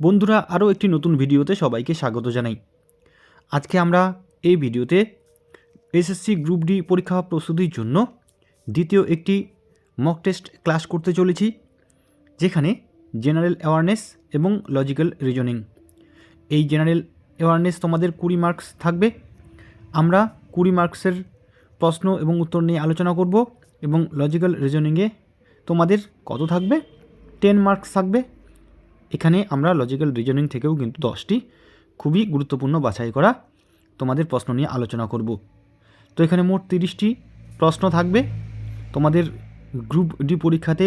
বন্ধুরা, আরও একটি নতুন ভিডিওতে সবাইকে স্বাগত জানাই। আজকে আমরা এই ভিডিওতে এসএসসি গ্রুপ ডি পরীক্ষা প্রস্তুতির জন্য দ্বিতীয় একটি মক টেস্ট ক্লাস করতে চলেছি, যেখানে জেনারেল অ্যাওয়ারনেস এবং লজিক্যাল রিজনিং এই জেনারেল অ্যাওয়ারনেস তোমাদের কুড়ি মার্কস থাকবে। আমরা কুড়ি মার্কসের প্রশ্ন এবং উত্তর নিয়ে আলোচনা করব এবং লজিক্যাল রিজনিংয়ে তোমাদের কত থাকবে? টেন মার্কস থাকবে। এখানে আমরা লজিক্যাল রিজনিং থেকেও কিন্তু দশটি খুবই গুরুত্বপূর্ণ বাছাই করা তোমাদের প্রশ্ন নিয়ে আলোচনা করব। তো এখানে মোট তিরিশটি প্রশ্ন থাকবে। তোমাদের গ্রুপ ডি পরীক্ষাতে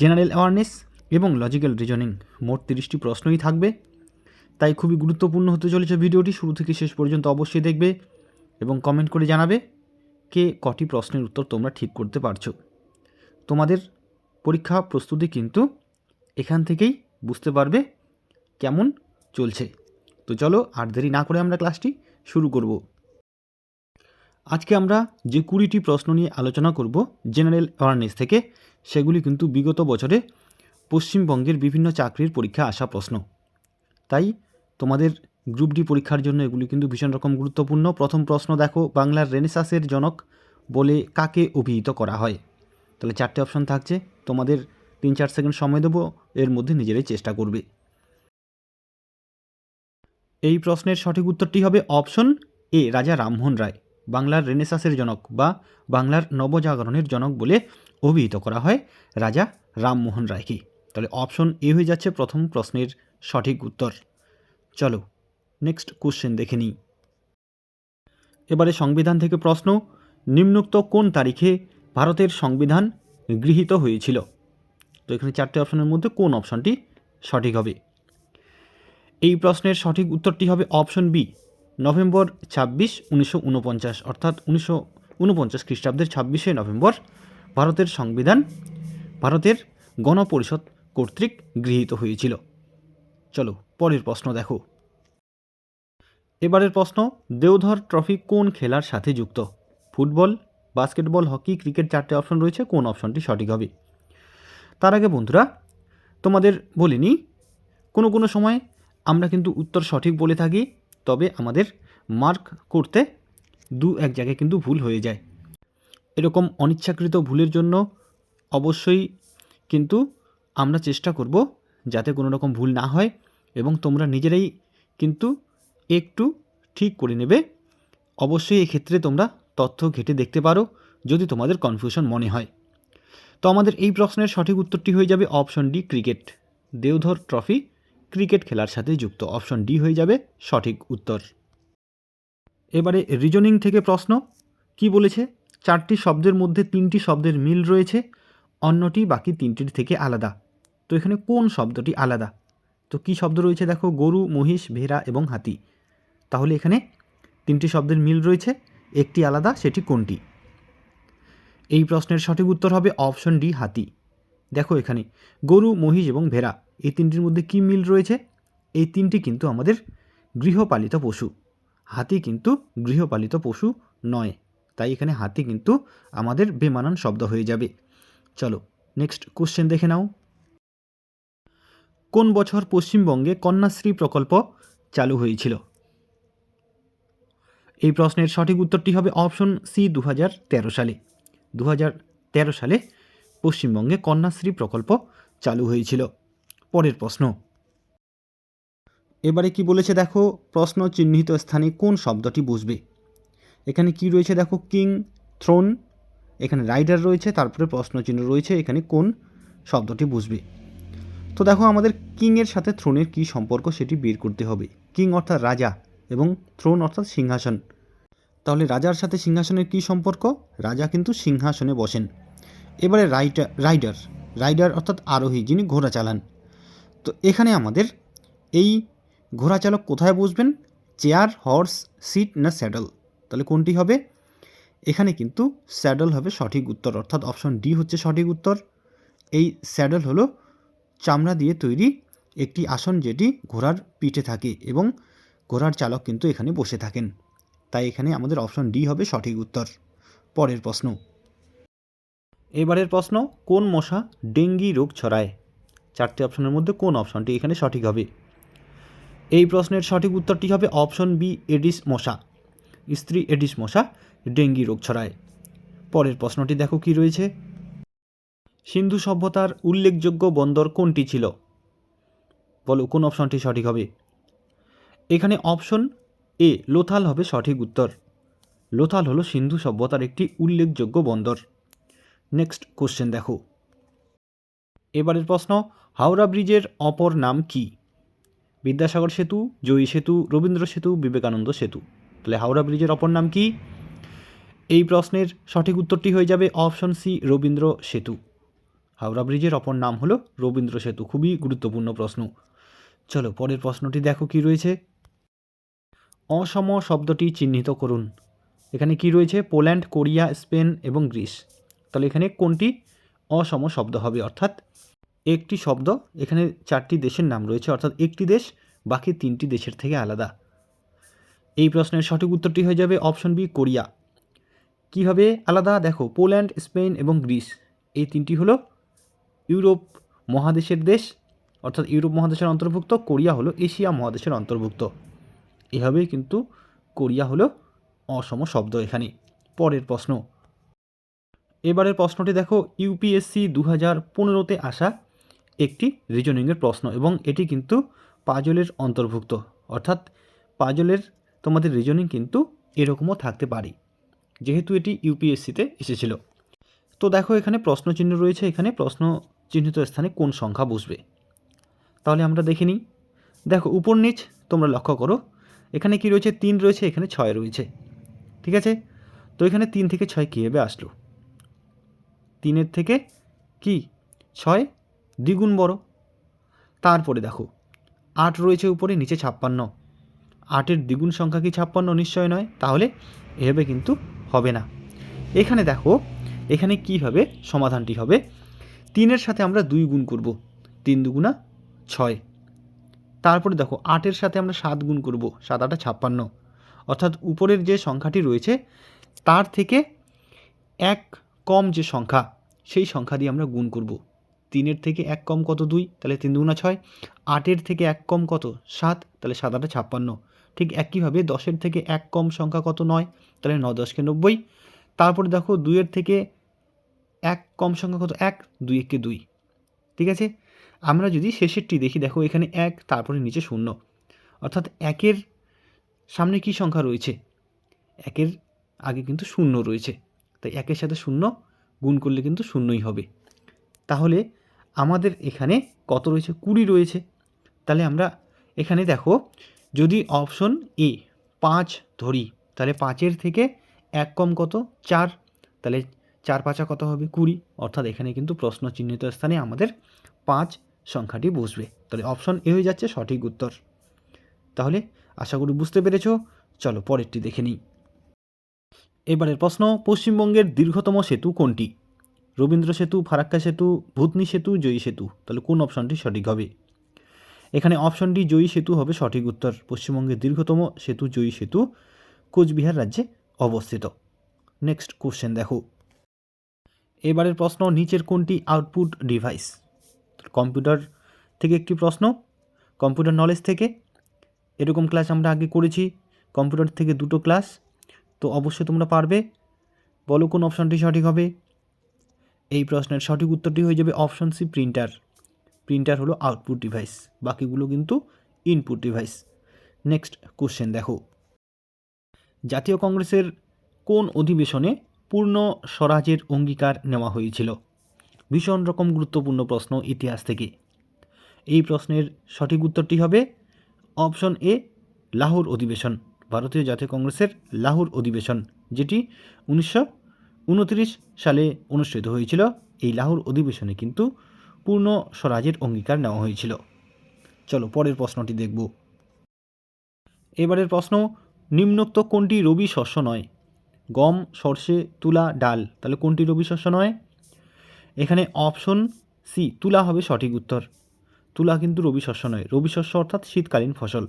জেনারেল অ্যাওয়ারনেস এবং লজিক্যাল রিজনিং মোট তিরিশটি প্রশ্নই থাকবে। তাই খুবই গুরুত্বপূর্ণ হতে চলেছে ভিডিওটি, শুরু থেকে শেষ পর্যন্ত অবশ্যই দেখবে এবং কমেন্ট করে জানাবে কে কটি প্রশ্নের উত্তর তোমরা ঠিক করতে পারছ। তোমাদের পরীক্ষা প্রস্তুতি কিন্তু এখান থেকেই বুঝতে পারবে কেমন চলছে। তো চলো আর দেরি না করে আমরা ক্লাসটি শুরু করব। আজকে আমরা যে কুড়িটি প্রশ্ন নিয়ে আলোচনা করব জেনারেল অ্যাওয়ারনেস থেকে, সেগুলি কিন্তু বিগত বছরে পশ্চিমবঙ্গের বিভিন্ন চাকরির পরীক্ষা আসা প্রশ্ন। তাই তোমাদের গ্রুপ ডি পরীক্ষার জন্য এগুলি কিন্তু ভীষণ রকম গুরুত্বপূর্ণ। প্রথম প্রশ্ন দেখো, বাংলার রেনেসাসের জনক বলে কাকে অভিহিত করা হয়? তাহলে চারটে অপশন থাকছে। তোমাদের তিন চার সেকেন্ড সময় দেবো, এর মধ্যে নিজেরাই চেষ্টা করবে। এই প্রশ্নের সঠিক উত্তরটি হবে অপশন এ, রাজা রামমোহন রায়, বাংলার রেনেসাসের জনক বা বাংলার নবজাগরণের জনক বলে অভিহিত করা হয় রাজা রামমোহন রায়কে। তাহলে অপশন এ হয়ে যাচ্ছে প্রথম প্রশ্নের সঠিক উত্তর। চলো, নেক্সট কোশ্চেন দেখে নিই। এবারে সংবিধান থেকে প্রশ্ন, নিম্নোক্ত কোন তারিখে ভারতের সংবিধান গৃহীত হয়েছিল? তো এখানে চারটে অপশনের মধ্যে কোন অপশনটি সঠিক হবে? এই প্রশ্নের সঠিক উত্তরটি হবে অপশন বি, নভেম্বর ছাব্বিশ, উনিশশো অর্থাৎ উনিশশো উনপঞ্চাশ খ্রিস্টাব্দের ছাব্বিশে নভেম্বর ভারতের সংবিধান, ভারতের গণপরিষদ কর্তৃক গৃহীত হয়েছিল। চলো পরের প্রশ্ন দেখো। এবারের প্রশ্ন, দেওধর ট্রফি কোন খেলার সাথে যুক্ত? ফুটবল, বাস্কেটবল, হকি, ক্রিকেট চারটে অপশন রয়েছে, কোন অপশনটি সঠিক হবে? তার আগে বন্ধুরা, তোমাদের বলিনি, কোনো কোনো সময় আমরা কিন্তু উত্তর সঠিক বলে থাকি, তবে আমাদের মার্ক করতে দু এক জায়গায় কিন্তু ভুল হয়ে যায়। এরকম অনিচ্ছাকৃত ভুলের জন্য অবশ্যই কিন্তু আমরা চেষ্টা করব যাতে কোনো রকম ভুল না হয় এবং তোমরা নিজেরাই কিন্তু একটু ঠিক করে নেবে। অবশ্যই এক্ষেত্রে তোমরা তথ্য ঘেটে দেখতে পারো, যদি তোমাদের কনফিউশন মনে হয়। তো আমাদের এই প্রশ্নের সঠিক উত্তরটি হয়ে যাবে option D, cricket. Deodhar trophy, cricket খেলার সাথে যুক্ত। অপশন ডি হয়ে যাবে সঠিক উত্তর। এবারে রিজনিং থেকে প্রশ্ন। কি বলেছে? চারটি শব্দের মধ্যে তিনটি শব্দের মিল রয়েছে, অন্যটি বাকি তিনটির থেকে আলাদা। তো এখানে কোন শব্দটি আলাদা? তো কি শব্দ রয়েছে দেখো? গরু, মহিষ, ভেড়া এবং হাতি। তাহলে এখানে তিনটি শব্দের মিল রয়েছে, একটি আলাদা, সেটি কোনটি? এই প্রশ্নের সঠিক উত্তর হবে অপশন ডি, হাতি। দেখো এখানে, গরু, মহিষ এবং ভেড়া, এই তিনটির মধ্যে কি মিল রয়েছে? এই তিনটি কিন্তু আমাদের গৃহপালিত পশু। হাতি কিন্তু গৃহপালিত পশু নয়, তাই এখানে হাতি কিন্তু আমাদের বেমানান শব্দ হয়ে যাবে। চলো নেক্সট কোশ্চেন দেখে নাও। কোন বছর পশ্চিমবঙ্গে কন্যাশ্রী প্রকল্প চালু হয়েছিল? এই প্রশ্নের সঠিক উত্তরটি হবে অপশন সি দু হাজার তেরো সালে। দু হাজার তেরো সালে পশ্চিমবঙ্গে কন্যাশ্রী প্রকল্প চালু হয়েছিল। পরের প্রশ্ন। এবারে কি বলেছে দেখো, প্রশ্ন চিহ্নিত স্থানে কোন শব্দটি বুঝবে এখানে কি রয়েছে দেখো, কিং, থ্রোন, এখানে রাইডার রয়েছে, তারপরে প্রশ্ন চিহ্ন রয়েছে, এখানে কোন শব্দটি বুঝবে তো দেখো, আমাদের কিংয়ের সাথে থ্রোনের কী সম্পর্ক সেটি বের করতে হবে। কিং অর্থাৎ রাজা এবং থ্রোন অর্থাৎ সিংহাসন। তাহলে রাজার সাথে সিংহাসনের কী সম্পর্ক? রাজা কিন্তু সিংহাসনে বসেন। এবারে রাইটার, রাইডার রাইডার অর্থাৎ আরোহী যিনি ঘোড়া চালান। তো এখানে আমাদের এই ঘোড়া চালক কোথায় বসবেন? চেয়ার, হর্স, সিট না স্যাডল? তাহলে কোনটি হবে? এখানে কিন্তু স্যাডল হবে সঠিক উত্তর, অর্থাৎ অপশন ডি হচ্ছে সঠিক উত্তর। এই স্যাডল হলো চামড়া দিয়ে তৈরি একটি আসন যেটি ঘোড়ার পিঠে থাকে এবং ঘোড়ার চালক কিন্তু এখানে বসে থাকেন। তাই এখানে আমাদের অপশন ডি হবে সঠিক উত্তর। পরের প্রশ্ন। এবারের প্রশ্ন, কোন মশা ডেঙ্গি রোগ ছড়ায়? চারটি অপশনের মধ্যে কোন অপশনটি এখানে সঠিক হবে? এই প্রশ্নের সঠিক উত্তরটি হবে অপশন বি, এডিস মশা। স্ত্রী এডিস মশা ডেঙ্গি রোগ ছড়ায়। পরের প্রশ্নটি দেখো কি রয়েছে। সিন্ধু সভ্যতার উল্লেখযোগ্য বন্দর কোনটি ছিল? বলো কোন অপশনটি সঠিক হবে? এখানে অপশন এ লোথাল হবে সঠিক উত্তর। লোথাল হলো সিন্ধু সভ্যতার একটি উল্লেখযোগ্য বন্দর। নেক্সট কোশ্চেন দেখো। এবারের প্রশ্ন, হাওড়া ব্রিজের অপর নাম কি? বিদ্যাসাগর সেতু, জয়ী সেতু, রবীন্দ্র সেতু, বিবেকানন্দ সেতু। তাহলে হাওড়া ব্রিজের অপর নাম কি? এই প্রশ্নের সঠিক উত্তরটি হয়ে যাবে অপশন সি, রবীন্দ্র সেতু। হাওড়া ব্রিজের অপর নাম হলো রবীন্দ্র সেতু। খুবই গুরুত্বপূর্ণ প্রশ্ন। চলো পরের প্রশ্নটি দেখো কি রয়েছে। অসম শব্দটি চিহ্নিত করুন। এখানে কি রয়েছে? পোল্যান্ড, কোরিয়া, স্পেন এবং গ্রিস। তাহলে এখানে কোনটি অসম শব্দ হবে? অর্থাৎ একটি শব্দ, এখানে চারটি দেশের নাম রয়েছে, অর্থাৎ একটি দেশ, বাকি তিনটি দেশের থেকে আলাদা। এই প্রশ্নের সঠিক উত্তরটি হয়ে যাবে অপশন বি, কোরিয়া। কীভাবে আলাদা? দেখো, পোল্যান্ড, স্পেন এবং গ্রিস। এই তিনটি হলো ইউরোপ মহাদেশের দেশ, অর্থাৎ ইউরোপ মহাদেশের অন্তর্ভুক্ত, কোরিয়া হলো এশিয়া মহাদেশের অন্তর্ভুক্ত। এভাবেই কিন্তু কোরিয়া হলো অসম শব্দ এখানে। পরের প্রশ্ন। এবারের প্রশ্নটি দেখো, ইউপিএসসি দু হাজার পনেরোতে আসা একটি রিজনিংয়ের প্রশ্ন এবং এটি কিন্তু পাজলের অন্তর্ভুক্ত। অর্থাৎ পাজলের তোমাদের রিজনিং কিন্তু এরকমও থাকতে পারে, যেহেতু এটি ইউপিএসসিতে এসেছিল। তো দেখো, এখানে প্রশ্ন চিহ্ন রয়েছে। এখানে প্রশ্ন চিহ্নিত স্থানে কোন সংখ্যা বসবে? তাহলে আমরা দেখে নিই। দেখো, উপর নিচ তোমরা লক্ষ্য করো এখানে কি রয়েছে? তিন রয়েছে, এখানে ছয় রয়েছে। ঠিক আছে? তো এখানে তিন থেকে ছয় কীভাবে আসলো? তিনের থেকে কি? ছয়? দ্বিগুণ বড়। তারপরে দেখো, আট রয়েছে উপরে, নিচে ছাপ্পান্ন। আটের দ্বিগুণ সংখ্যা কি ছাপ্পান্ন? নিশ্চয় নয়। তাহলে এভাবে কিন্তু হবে না। এখানে দেখো, এখানে কীভাবে সমাধানটি হবে। তিনের সাথে আমরা দুই গুণ করব। তিন দুগুণা ছয়। তারপরে দেখো আটের সাথে আমরা সাত গুণ করব, সাত আটা ছাপ্পান্ন। অর্থাৎ উপরের যে সংখ্যাটি রয়েছে, তার থেকে এক কম যে সংখ্যা, সেই সংখ্যা দিয়ে আমরা গুণ করব। তিনের থেকে এক কম কত দুই? তাহলে তিন দুগুণা ছয়। আটের থেকে এক কম কত? সাত। তাহলে সাত আটা ছাপ্পান্ন। ঠিক একইভাবে দশের থেকে এক কম সংখ্যা কত? নয়। তাহলে ন দশকে নব্বই। তারপরে দেখো দুইয়ের থেকে এক কম সংখ্যা কত? এক। দুই একে দুই। ঠিক আছে? আমরা যদি শেষেরটি দেখি, দেখো এখানে এক, তারপরে নিচে শূন্য। অর্থাৎ একের সামনে কি সংখ্যা রয়েছে? একের আগে কিন্তু শূন্য রয়েছে। তাই একের সাথে শূন্য গুণ করলে কিন্তু শূন্যই হবে। তাহলে আমাদের এখানে কত রয়েছে? কুড়ি রয়েছে। তাহলে আমরা এখানে দেখো, যদি অপশন এ পাঁচ ধরি, তাহলে পাঁচের থেকে এক কম কত? চার। তাহলে চার পাঁচা কত হবে? কুড়ি। অর্থাৎ এখানে কিন্তু প্রশ্ন চিহ্নিত স্থানে আমাদের পাঁচ সংখ্যাটি বসবে তাহলে অপশন এ হয়ে যাচ্ছে সঠিক উত্তর। তাহলে আশা করি বুঝতে পেরেছ। চলো পরেরটি দেখে নিই। এবারের প্রশ্ন, পশ্চিমবঙ্গের দীর্ঘতম সেতু কোনটি? রবীন্দ্র সেতু, ফারাক্কা সেতু, ভূতনি সেতু, জয়ী সেতু। তাহলে কোন অপশনটি সঠিক হবে? এখানে অপশনটি জয়ী সেতু হবে সঠিক উত্তর। পশ্চিমবঙ্গের দীর্ঘতম সেতু জয়ী সেতু কোচবিহার রাজ্যে অবস্থিত। নেক্সট কোশ্চেন দেখো। এবারের প্রশ্ন, নিচের কোনটি আউটপুট ডিভাইস কম্পিউটার থেকে একটি প্রশ্ন, কম্পিউটার নলেজ থেকে। এরকম ক্লাস আমরা আগে করেছি, কম্পিউটার থেকে দুটো ক্লাস তো অবশ্যই তোমরা পারবে। বলো কোন অপশানটি সঠিক হবে? এই প্রশ্নের সঠিক উত্তরটি হয়ে যাবে অপশন সি প্রিন্টার প্রিন্টার হলো আউটপুট ডিভাইস বাকিগুলো কিন্তু ইনপুট ডিভাইস নেক্সট কোশ্চেন দেখো। জাতীয় কংগ্রেসের কোন অধিবেশনে পূর্ণ স্বরাজের অঙ্গীকার নেওয়া হয়েছিল? ভীষণ রকম গুরুত্বপূর্ণ প্রশ্ন ইতিহাস থেকে। এই প্রশ্নের সঠিক উত্তরটি হবে অপশন এ, লাহোর অধিবেশন, ভারতীয় জাতীয় কংগ্রেসের লাহোর অধিবেশন, যেটি উনিশশো উনত্রিশ সালে অনুষ্ঠিত হয়েছিল। এই লাহোর অধিবেশনে কিন্তু পূর্ণ স্বরাজের অঙ্গীকার নেওয়া হয়েছিল। চলো পরের প্রশ্নটি দেখব। এবারের প্রশ্ন, নিম্নোক্ত কোনটি রবি শস্য নয়? গম, সর্ষে, তুলা, ডাল, তাহলে কোনটি রবি শস্য নয়? এখানে অপশন সি, তুলা হবে সঠিক উত্তর। তুলা কিন্তু রবি শস্য নয়। রবি শস্য অর্থাৎ শীতকালীন ফসল।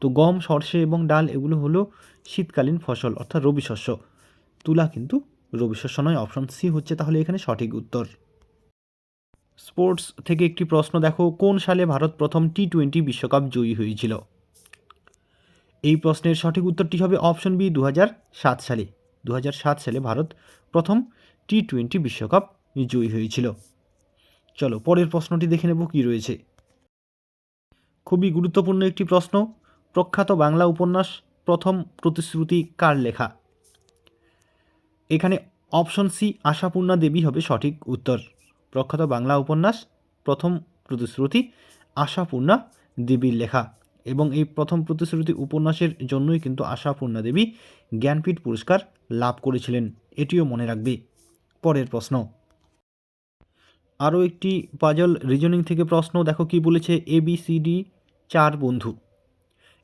তো গম, সর্ষে এবং ডাল এগুলো হলো শীতকালীন ফসল, অর্থাৎ রবি শস্য। তুলা কিন্তু রবি শস্য নয়, অপশন সি হচ্ছে তাহলে এখানে সঠিক উত্তর। স্পোর্টস থেকে একটি প্রশ্ন দেখো, কোন সালে ভারত প্রথম টি টোয়েন্টি বিশ্বকাপ জয়ী হয়েছিল? এই প্রশ্নের সঠিক উত্তরটি হবে অপশন বি দু সালে। দু সালে ভারত প্রথম টি টোয়েন্টি বিশ্বকাপ জয়ী হয়েছিল। চলো, পরের প্রশ্নটি দেখে নেব কী রয়েছে। খুবই গুরুত্বপূর্ণ একটি প্রশ্ন। প্রখ্যাত বাংলা উপন্যাস, প্রথম প্রতিশ্রুতি কার লেখা? এখানে অপশন সি, আশাপূর্ণা দেবী হবে সঠিক উত্তর। প্রখ্যাত বাংলা উপন্যাস, প্রথম প্রতিশ্রুতি, আশাপূর্ণা দেবীর লেখা। এবং এই প্রথম প্রতিশ্রুতি উপন্যাসের জন্যই কিন্তু আশাপূর্ণা দেবী জ্ঞানপীঠ পুরস্কার লাভ করেছিলেন। এটিও মনে রাখবে। পরের প্রশ্ন। আরও একটি পাজল রিজনিং থেকে প্রশ্ন, দেখো কি বলেছে এ বি সি ডি চার বন্ধু।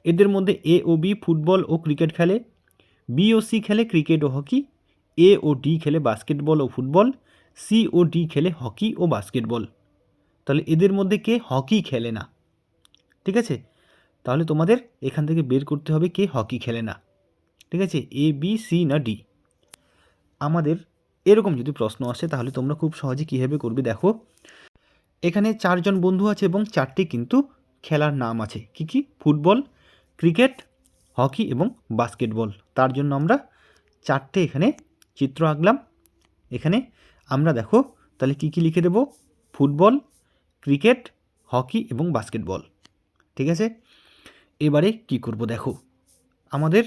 এদের মধ্যে এ ও বি ফুটবল ও ক্রিকেট খেলে বি ও সি খেলে ক্রিকেট ও হকি এ ও ডি খেলে বাস্কেটবল ও ফুটবল সি ও ডি খেলে হকি ও বাস্কেটবল। তাহলে এদের মধ্যে কে হকি খেলে না? ঠিক আছে? তাহলে তোমাদের এখান থেকে বের করতে হবে কে হকি খেলে না। ঠিক আছে? এ বি সি না ডি আমাদের এরকম যদি প্রশ্ন আসে, তাহলে তোমরা খুব সহজে কীভাবে করবে দেখো। এখানে চারজন বন্ধু আছে এবং চারটি কিন্তু খেলার নাম আছে। কি কি? ফুটবল, ক্রিকেট, হকি এবং বাস্কেটবল। তার জন্য আমরা চারটে এখানে চিত্র আঁকলাম। এখানে আমরা দেখো, তাহলে কী কী লিখে দেব? ফুটবল, ক্রিকেট, হকি এবং বাস্কেটবল। ঠিক আছে? এবারে কি করব দেখো? আমাদের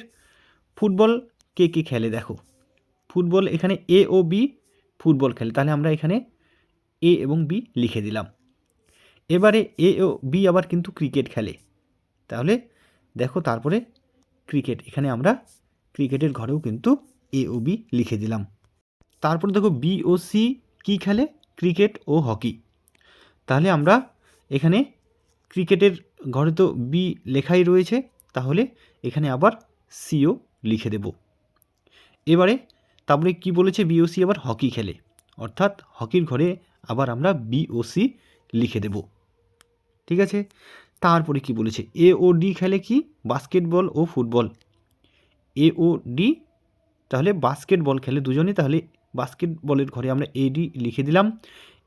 ফুটবল কে কে খেলে দেখো? ফুটবল, এখানে এ ও বি ফুটবল খেলে। তাহলে আমরা এখানে এ এবং বি লিখে দিলাম। এবারে এ ও বি আবার কিন্তু ক্রিকেট খেলে। তাহলে দেখো তারপরে ক্রিকেট এখানে আমরা ক্রিকেটের ঘরেও কিন্তু এ ও বি লিখে দিলাম। তারপর দেখো বি ও সি কী খেলে? ক্রিকেট ও হকি তাহলে আমরা এখানে ক্রিকেটের ঘরে তো বি লেখাই রয়েছে, তাহলে এখানে আবার সিও লিখে দেব। এবারে তারপরে কি বলেছে বিওসি আবার হকি খেলে? অর্থাৎ হকির ঘরে আবার আমরা বিওসি লিখে দেব। ঠিক আছে? তারপরে কি বলেছে? এ ও ডি খেলে কি? বাস্কেটবল ও ফুটবল। এ ও ডি তাহলে বাস্কেটবল খেলে দুজনে, তাহলে বাস্কেটবলের ঘরে আমরা এডি লিখে দিলাম।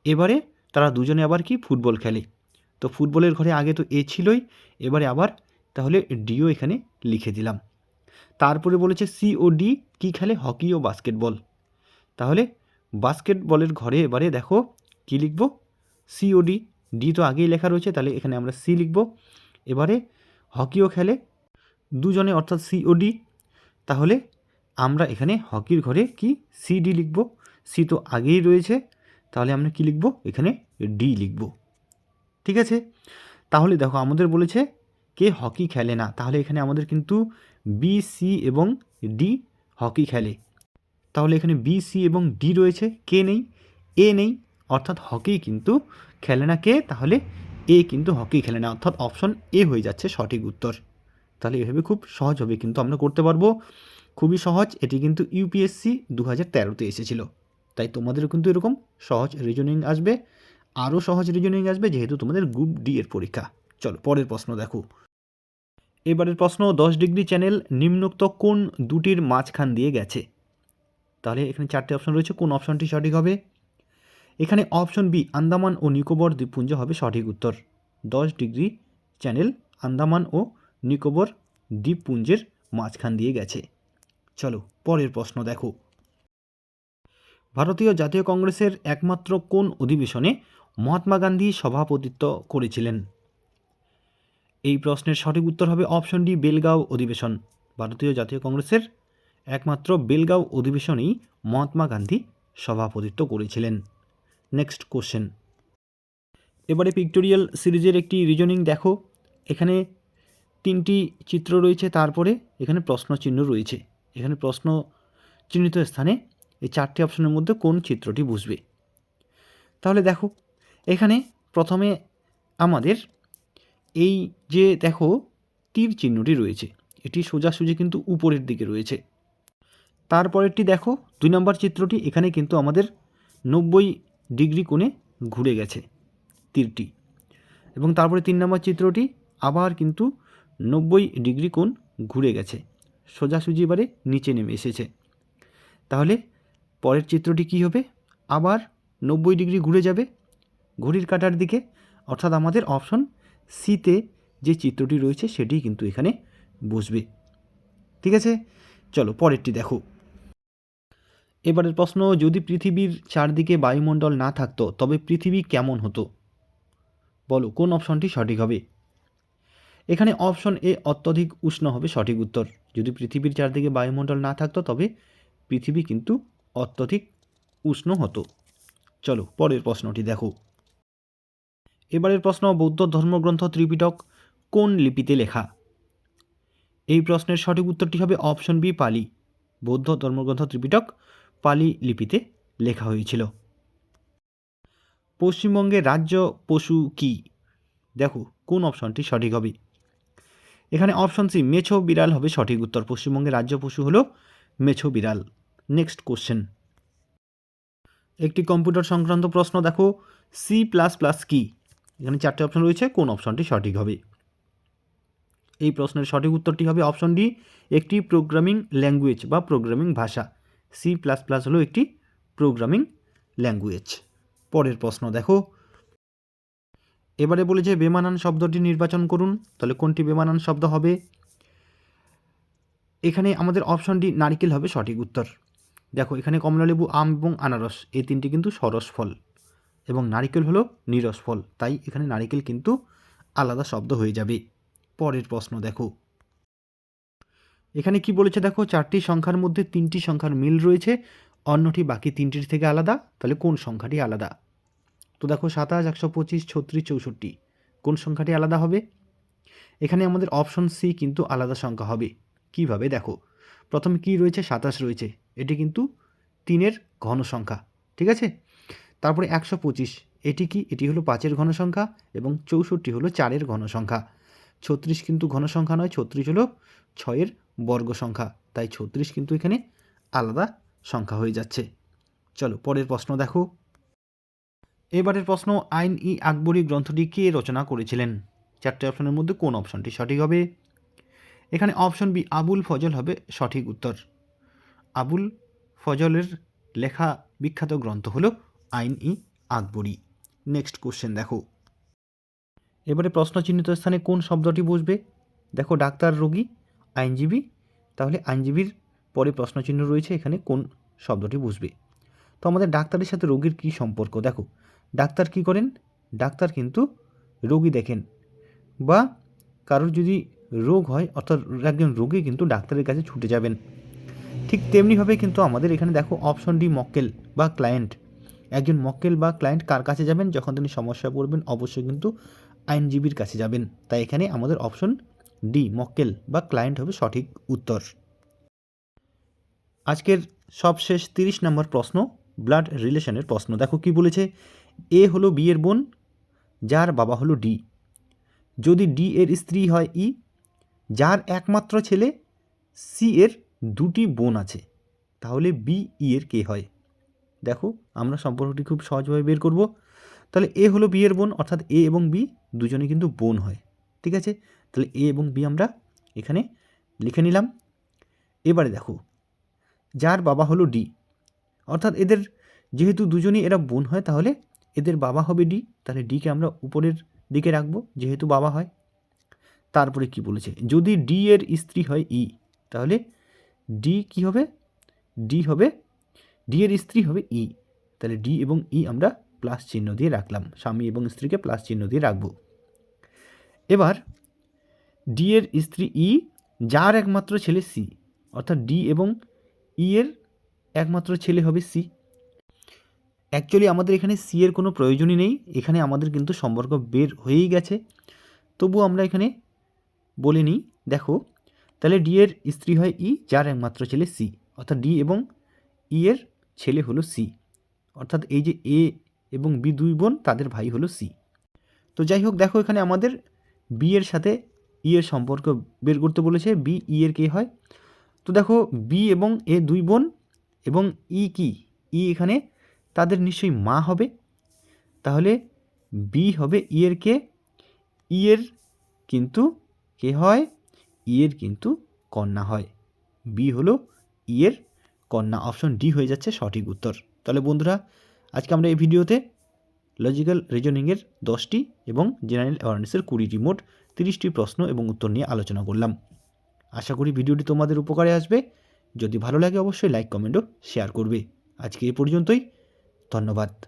এবারে তারা দুজনে আবার কি? ফুটবল খেলে। তো ফুটবলের ঘরে আগে তো এ ছিলই, এবারে আবার তাহলে ডিও এখানে লিখে দিলাম। তারপরে বলেছে সি ও ডি কী খেলে, হকি ও বাস্কেটবল? তাহলে বাস্কেটবলের ঘরে এবারে দেখো কি লিখব? সি ও ডি তো আগেই লেখা রয়েছে, তাহলে এখানে আমরা সি লিখব। এবারে হকিও খেলে, দুজনে অর্থাৎ সি ও ডি তাহলে আমরা এখানে হকির ঘরে কি সি ডি লিখব? সি তো আগেই রয়েছে, তাহলে আমরা কি লিখব? এখানে ডি লিখব। ঠিক আছে? তাহলে দেখো আমাদের বলেছে, কে হকি খেলে না? তাহলে এখানে আমাদের কিন্তু বি সি এবং ডি হকি খেলে। তাহলে এখানে বি সি এবং ডি রয়েছে। কে নেই? এ নেই। অর্থাৎ হকি কিন্তু খেলে না কে? তাহলে এ কিন্তু হকি খেলে না। অর্থাৎ অপশন এ হয়ে যাচ্ছে সঠিক উত্তর। তাহলে এভাবে খুব সহজ হবে কিন্তু আমরা করতে পারব। খুবই সহজ। এটি কিন্তু ইউপিএসসি দু হাজার তেরোতে এসেছিল। তাই তোমাদেরও কিন্তু এরকম সহজ রিজনিং আসবে। আরও সহজ রিজনিং আসবে যেহেতু তোমাদের গ্রুপ ডি এর পরীক্ষা। চলো, পরের প্রশ্ন দেখো। এবারের প্রশ্ন, দশ ডিগ্রি চ্যানেল নিম্নোক্ত কোন দুটির মাঝখান দিয়ে গেছে? তাহলে এখানে চারটে অপশন রয়েছে, কোন অপশনটি সঠিক হবে? এখানে অপশন বি, আন্দামান ও নিকোবর দ্বীপপুঞ্জ হবে সঠিক উত্তর। দশ ডিগ্রি চ্যানেল আন্দামান ও নিকোবর দ্বীপপুঞ্জের মাঝখান দিয়ে গেছে। চলো, পরের প্রশ্ন দেখো। ভারতীয় জাতীয় কংগ্রেসের একমাত্র কোন অধিবেশনে মহাত্মা গান্ধী সভাপতিত্ব করেছিলেন? এই প্রশ্নের সঠিক উত্তর হবে অপশন ডি, বেলগাঁও অধিবেশন। ভারতীয় জাতীয় কংগ্রেসের একমাত্র বেলগাঁও অধিবেশনেই মহাত্মা গান্ধী সভাপতিত্ব করেছিলেন। Next question. এবারে পিক্টোরিয়াল সিরিজের একটি রিজনিং দেখো। এখানে তিনটি চিত্র রয়েছে, তারপরে এখানে প্রশ্ন চিহ্ন রয়েছে। এখানে প্রশ্ন চিহ্নিত স্থানে এই চারটি অপশনের মধ্যে কোন চিত্রটি বুঝবে? তাহলে দেখো, এখানে প্রথমে আমাদের এই যে দেখো, তীর চিহ্নটি রয়েছে। এটি সোজাসুজি কিন্তু উপরের দিকে রয়েছে। তারপরেরটি দেখো, দুই নম্বর চিত্রটি এখানে কিন্তু আমাদের নব্বই ডিগ্রি কোণে ঘুরে গেছে তীরটি। এবং তারপরে তিন নম্বর চিত্রটি আবার কিন্তু নব্বই ডিগ্রি কোণ ঘুরে গেছে। সোজাসুজি এবারে নিচে নেমে এসেছে। তাহলে পরের চিত্রটি কী হবে? আবার নব্বই ডিগ্রি ঘুরে যাবে ঘড়ির কাটার দিকে। অর্থাৎ আমাদের অপশন সিতে যে চিত্রটি রয়েছে সেটি কিন্তু এখানে বসবে। ঠিক আছে? চলো পরেরটি দেখো। এবারের প্রশ্ন, যদি পৃথিবীর চারদিকে বায়ুমণ্ডল না থাকতো, তবে পৃথিবী কেমন হতো? বলো, কোন অপশনটি সঠিক হবে? এখানে অপশন এ অত্যধিক উষ্ণ হবে সঠিক উত্তর। যদি পৃথিবীর চারদিকে বায়ুমণ্ডল না থাকতো, তবে পৃথিবী কিন্তু অত্যধিক উষ্ণ হতো। চলো পরের প্রশ্নটি দেখো। এবারের প্রশ্ন বৌদ্ধ ধর্মগ্রন্থ ত্রিপিটক কোন লিপিতে লেখা? এই প্রশ্নের সঠিক উত্তরটি হবে অপশন বি, পালি। বৌদ্ধ ধর্মগ্রন্থ ত্রিপিটক পালি লিপিতে লেখা হয়েছিল। পশ্চিমবঙ্গের রাজ্য পশু কি? দেখো, কোন অপশনটি সঠিক হবে? এখানে অপশন সি, মেছো বিড়াল হবে সঠিক উত্তর। পশ্চিমবঙ্গের রাজ্য পশু হলো মেছো বিড়াল। Next question. একটি কম্পিউটার সংক্রান্ত প্রশ্ন দেখো, সি প্লাস প্লাস কি? এখানে চারটে অপশন রয়েছে, কোন অপশনটি সঠিক হবে? এই প্রশ্নের সঠিক উত্তরটি হবে অপশন ডি একটি প্রোগ্রামিং ল্যাঙ্গুয়েজ বা প্রোগ্রামিং ভাষা। সি প্লাস প্লাস হলো একটি প্রোগ্রামিং ল্যাঙ্গুয়েজ পরের প্রশ্ন দেখো। এবারে বলেছে বেমানান শব্দটি নির্বাচন করুন, তাহলে কোনটি বেমানান শব্দ হবে? এখানে আমাদের অপশনটি নারকেল হবে সঠিক উত্তর। দেখো, এখানে কমলালেবু, আম এবং আনারস, এই তিনটি কিন্তু সরস ফল। এবং নারিকেল হলো নিরস ফল। তাই এখানে নারিকেল কিন্তু আলাদা শব্দ হয়ে যাবে। পরের প্রশ্ন দেখো। এখানে কি বলেছে দেখো? চারটি সংখ্যার মধ্যে তিনটি সংখ্যার মিল রয়েছে, অন্যটি বাকি তিনটির থেকে আলাদা। তাহলে কোন সংখ্যাটি আলাদা? তো দেখো, সাতাশ, একশো পঁচিশ, ছত্রিশ, চৌষট্টি। কোন সংখ্যাটি আলাদা হবে? এখানে আমাদের অপশন সি কিন্তু আলাদা সংখ্যা হবে। কীভাবে? দেখো, প্রথমে কি রয়েছে? সাতাশ রয়েছে। এটি কিন্তু তিনের ঘন সংখ্যা ঠিক আছে? তারপরে একশো পঁচিশ। এটি কি? এটি হলো পাঁচের ঘন সংখ্যা এবং চৌষট্টি হলো চারের ঘন সংখ্যা ছত্রিশ কিন্তু ঘন সংখ্যা নয়, ছত্রিশ হলো ছয়ের বর্গ সংখ্যা তাই ছত্রিশ কিন্তু এখানে আলাদা সংখ্যা হয়ে যাচ্ছে। চলো পরের প্রশ্ন দেখো। এবারের প্রশ্ন, আইন ই আকবরী গ্রন্থটি কে রচনা করেছিলেন? চারটে অপশনের মধ্যে কোন অপশনটি সঠিক হবে? এখানে অপশন বি, আবুল ফজল হবে সঠিক উত্তর। আবুল ফজলের লেখা বিখ্যাত গ্রন্থ হলো আইন ই আকবরী। নেক্সট কোশ্চেন দেখো। এবারে প্রশ্ন চিহ্নিত স্থানে কোন শব্দটি বসবে? দেখো, ডাক্তার, রোগী, আইনজীবী। তাহলে আইনজীবীর পরে প্রশ্নচিহ্ন রয়েছে এখানে কোন শব্দটি বসবে। তো আমাদের ডাক্তারের সাথে রোগীর কী সম্পর্ক? দেখো, ডাক্তার কি করেন? ডাক্তার কিন্তু রোগী দেখেন। বা কারোর যদি রোগ হয়, অর্থাৎ একজন রোগী কিন্তু ডাক্তারের কাছে ছুটে যাবেন। ঠিক তেমনিভাবে কিন্তু আমাদের এখানে দেখো অপশন ডি মক্কেল বা ক্লায়েন্ট একজন মক্কেল বা ক্লায়েন্ট কার কাছে যাবেন? যখন তিনি সমস্যা পড়বেন, অবশ্যই কিন্তু আইনজীবীর কাছে যাবেন। তাই এখানে আমাদের অপশন ডি, মক্কেল বা ক্লায়েন্ট হবে সঠিক উত্তর। আজকের সবশেষ তিরিশ নম্বর প্রশ্ন, ব্লাড রিলেশনের প্রশ্ন। দেখো কি বলেছে? এ হলো বি এর বোন, যার বাবা হলো ডি। যদি ডি এর স্ত্রী হয় ই, যার একমাত্র ছেলে সি এর দুটি বোন আছে, তাহলে বি ই এর কে হয়? দেখো, আমরা সম্পর্কটি খুব সহজভাবে বের করব। তাহলে এ হলো বি এর বোন, অর্থাৎ এ এবং বি দুজনে কিন্তু বোন হয়, ঠিক আছে? তাহলে এ এবং বি আমরা এখানে লিখে নিলাম। এবারে দেখো, যার বাবা হলো ডি, অর্থাৎ এদের যেহেতু দুজনই এরা বোন হয়, তাহলে এদের বাবা হবে ডি। তাহলে ডিকে আমরা উপরের দিকে রাখব, যেহেতু বাবা হয়। তারপরে কি বলেছে? যদি ডি এর স্ত্রী হয় ই, তাহলে ডি কি হবে? ডি হবে ডি এর স্ত্রী হবে ই তাহলে ডি এবং ই আমরা প্লাস চিহ্ন দিয়ে রাখলাম। স্বামী এবং স্ত্রীকে প্লাস চিহ্ন দিয়ে রাখব। এবার ডি এর স্ত্রী ই যার একমাত্র ছেলে সি অর্থাৎ ডি এবং ই এর একমাত্র ছেলে হবে সি অ্যাকচুয়ালি আমাদের এখানে সি এর কোনো প্রয়োজনই নেই। এখানে আমাদের কিন্তু সম্পর্ক বের হয়েই গেছে। তবু আমরা এখানে বলে নিই, দেখো, তাহলে ডি এর স্ত্রী হয় ই যার একমাত্র ছেলে সি অর্থাৎ ডি এবং ই এর ছেলে হলো সি। অর্থাৎ এই যে এ এবং বি দুই বোন, তাদের ভাই হলো সি। তো যাই হোক, দেখো এখানে আমাদের বি এর সাথে ই এর সম্পর্ক বের করতে বলেছে। বি, ই এর কে হয়? তো দেখো, বি এবং এ দুই বোন এবং ই কি? ই এখানে তাদের নিশ্চয়ই মা হবে। তাহলে বি হবে ই এর কে? ই এর কিন্তু কে হয়? ই এর কিন্তু কন্যা হয়। বি হলো ই এর কন্যা অপশন ডি হয়ে যাচ্ছে সঠিক উত্তর। তাহলে বন্ধুরা, আজকে আমরা এই ভিডিওতে লজিক্যাল রিজনিংয়ের দশটি এবং জেনারেল অ্যাওয়ারনেসের কুড়িটি মোট তিরিশটি প্রশ্ন এবং উত্তর নিয়ে আলোচনা করলাম। আশা করি ভিডিওটি তোমাদের উপকারে আসবে। যদি ভালো লাগে, অবশ্যই লাইক কমেন্টও শেয়ার করবে। আজকে এ পর্যন্তই। ধন্যবাদ।